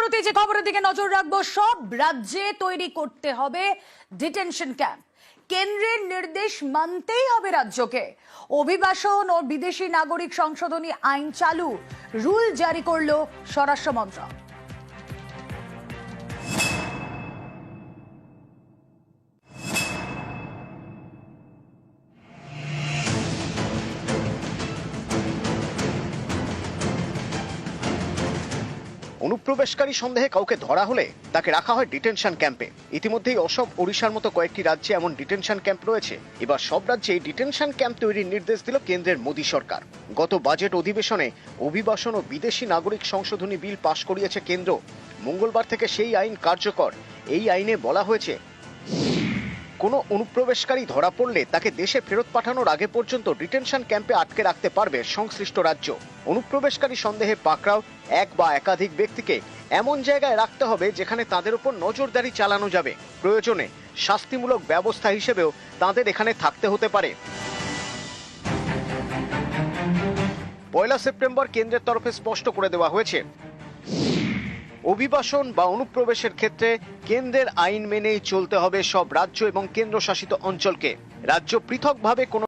শুরুতে যে খবরের দিকে নজর রাখব, সব রাজ্যে তৈরি করতে হবে ডিটেনশন ক্যাম্প কেন্দ্রের নির্দেশ মানতেই হবে রাজ্যকে। অভিবাসন ও বিদেশি নাগরিক সংশোধনী আইন চালু। রুল জারি করল স্বরাষ্ট্র মন্ত্রক। অনুপ্রবেশকারী সন্দেহে কাউকে ধরা হলে তাকে রাখা হয় ডিটেনশন ক্যাম্পে। ইতিমধ্যেই অসম, ওড়িশার মতো কয়েকটি রাজ্যে এমন ডিটেনশন ক্যাম্প রয়েছে। এবার সব রাজ্যে ডিটেনশন ক্যাম্প তৈরির নির্দেশ দিল কেন্দ্রের মোদী সরকার। গত বাজেট অধিবেশনে অভিবাসন ও বিদেশি নাগরিক সংশোধনী বিল পাশ করিয়েছে কেন্দ্র। মঙ্গলবার থেকে সেই আইন কার্যকর। এই আইনে বলা হয়েছে কোনো অনুপ্রবেশকারী ধরা পড়লে তাকে দেশে ফেরত পাঠানোর আগে পর্যন্ত ডিটেনশন ক্যাম্পে আটকে রাখতে পারবে সংশ্লিষ্ট রাজ্য। অনুপ্রবেশকারী সন্দেহে পাকড়াও এক বা একাধিক ব্যক্তিকে এমন জায়গায় রাখতে হবে যেখানে তাদের উপর নজরদারি চালানো যাবে। প্রয়োজনে শাস্তিমূলক ব্যবস্থা হিসেবেও তাদের এখানে থাকতে হতে পারে। পয়লা সেপ্টেম্বর কেন্দ্রের তরফে স্পষ্ট করে দেওয়া হয়েছে অভিবাসন বা অনুপ্রবেশের ক্ষেত্রে কেন্দ্রের আইন মেনেই চলতে হবে সব রাজ্য এবং কেন্দ্রশাসিত অঞ্চলকে। রাজ্য পৃথকভাবে কোনো